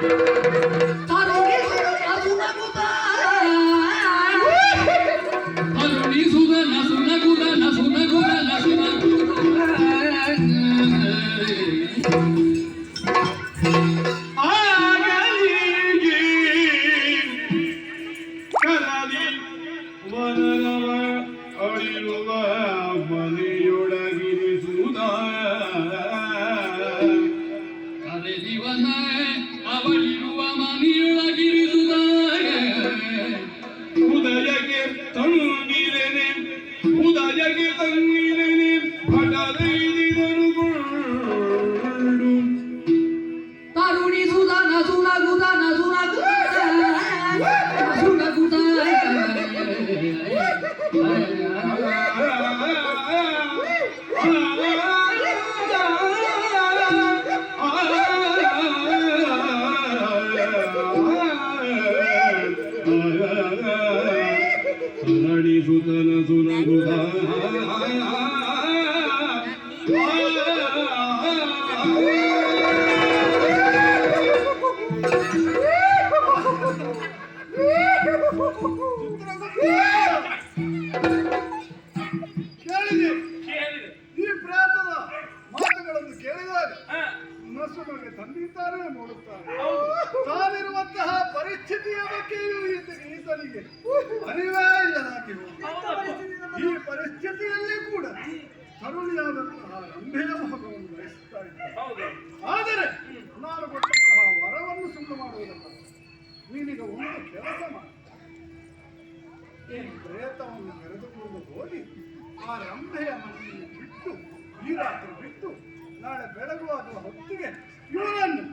Oh, my God. ಈ ಪ್ರೇತದ ಮಾತುಗಳನ್ನು ಕೇಳಿದಾಗ ನಸುನಗೆ ತಂದಿದ್ದಾರೆ ನೋಡುತ್ತಾರೆ. ತಾನಿರುವಂತಹ ಪರಿಸ್ಥಿತಿಯ ಬಗ್ಗೆಯೂ ಈತ- ಈತನಿಗೆ ಹೋಗಿದೆ. ಈ ಪರಿಸ್ಥಿತಿಯಲ್ಲಿ ಕೂಡ ತರುಣಿಯಾದಂತಹ ಗಂಭೀರ ಭಾಗವನ್ನು ವಹಿಸ್ತಾ ಇದ್ದಾರೆ. ಈ ಪ್ರೇತವನ್ನು ಕರೆದುಕೊಂಡು ಹೋಗಿ ಆ ರಂಭೆಯ ಮನೆಯನ್ನು ಬಿಟ್ಟು ಈ ರಾತ್ರಿ ಬಿಟ್ಟು ನಾಳೆ ಬೆಳಗುವಾಗ ಹೊತ್ತಿಗೆ ಇವನನ್ನು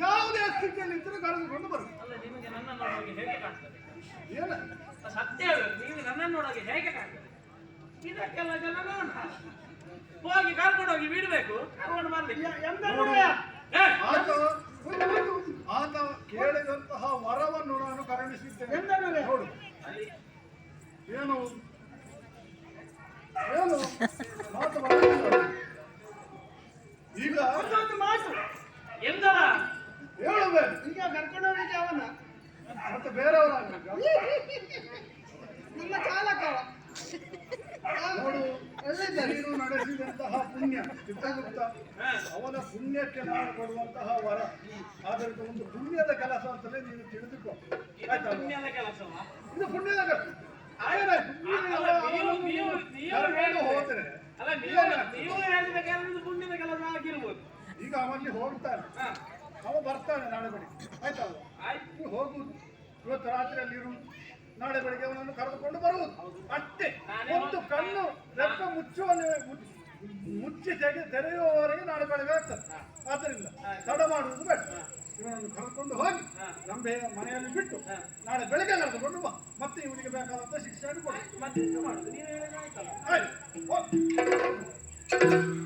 ಯಾವುದೇ ಸ್ಥಿತಿಯಲ್ಲಿ ಇದ್ದರೂ ಕರೆದುಕೊಂಡು ಬರುತ್ತೆ ಅಲ್ಲ ನಿಮಗೆ ನನ್ನ ನೋಡೋಕೆ ಹೇಗೆ ಕಾಣ್ತದೆ? ಏನ? ಸತ್ಯವೇ ನೀವು ನನ್ನ ನೋಡೋಕೆ ಹೇಗೆ ಕಾಣ್ತದೆ? ಇದಕ್ಕೆಲ್ಲ ಜನ ನೋಡ ಹೋಗಿ ಕರ್ಕೊಂಡು ಹೋಗಿ ಬಿಡಬೇಕು ಕರ್ಕೊಂಡು ಬರಲಿ ಆತ ಆತ ಕೇಳಿದಂತಹ ವರವನ್ನು ನಾನು ಕರುಣಿಸಿದ್ದೇನೆ. ನೋಡು. ಏನು? ಏನು? ಮಾತು. ಈಗ ಮಾತು. ಎಂದರ ಹೇಳುವೆ. ಈಗ ಕರ್ಕೊಂಡು ಹೋಗ್ಲಿಕ್ಕೆ ಅವನ. ಮತ್ತೆ ಬೇರೆಯವರಾಗ ನಮ್ಮ ಚಾಲಕ. ನೋಡು ನೀನು ನಡೆಸಿದಂತಹ ಪುಣ್ಯ ಚಿತ್ರಗುಪ್ತ. ಅವನ ಪುಣ್ಯಕ್ಕೆ ನಾನು ಕೊಡುವಂತಹ ವರ. ಆದರೆ ಒಂದು ಪುಣ್ಯದ ಕೆಲಸ ಅಂತಲೇ ನೀನು ತಿಳಿದುಕೋ. ಪುಣ್ಯದ ಕೆಲಸ? ಇದು ಆಗಿರ್ಬೋದು. ಈಗ ಅವನಿಗೆ ಹೋಗ್ತಾನೆ. ಅವ ಬರ್ತಾನೆ ನಾಳೆ ಬೆಳಿಗ್ಗೆ. ಆಯ್ತಾ? ಆಯ್ತು. ಹೋಗುದು ಇವತ್ತು ರಾತ್ರಿಯಲ್ಲಿ ಇರು. ನಾಳೆ ಬೆಳಿಗ್ಗೆ ಅವನನ್ನು ಕರೆದುಕೊಂಡು ಬರುವುದು. ಅಷ್ಟೇ. ಒಂದು ಕಣ್ಣು ರೆಕ್ಕ ಮುಚ್ಚುವ ಮುಚ್ಚಿ- ಮುಚ್ಚಿ ತೆಗೆ ತೆರೆಯುವವರೆಗೆ ನಾಳೆ ಬೆಳಗ್ಗೆ ಆಗ್ತದೆ. ಆದ್ದರಿಂದ ತಡ ಮಾಡುವುದು ಬೇಡ. ಇವನನ್ನು ಕರ್ಕೊಂಡು ಹೋಗಿ ನಂಬೆ ಮನೆಯಲ್ಲಿ ಬಿಟ್ಟು ನಾಳೆ ಬೆಳಗ್ಗೆ ಕರೆದುಕೊಂಡು ಬಾ. ಮತ್ತೆ ಇವನಿಗೆ ಬೇಕಾದಂತ ಶಿಕ್ಷಣ ಕೊಡಿ. ಮತ್ತೆ ಮಾಡುದು? ನೀವು ಹೇಳಿದ ಆಯ್ತಲ್ಲ? ಆಯ್ತು.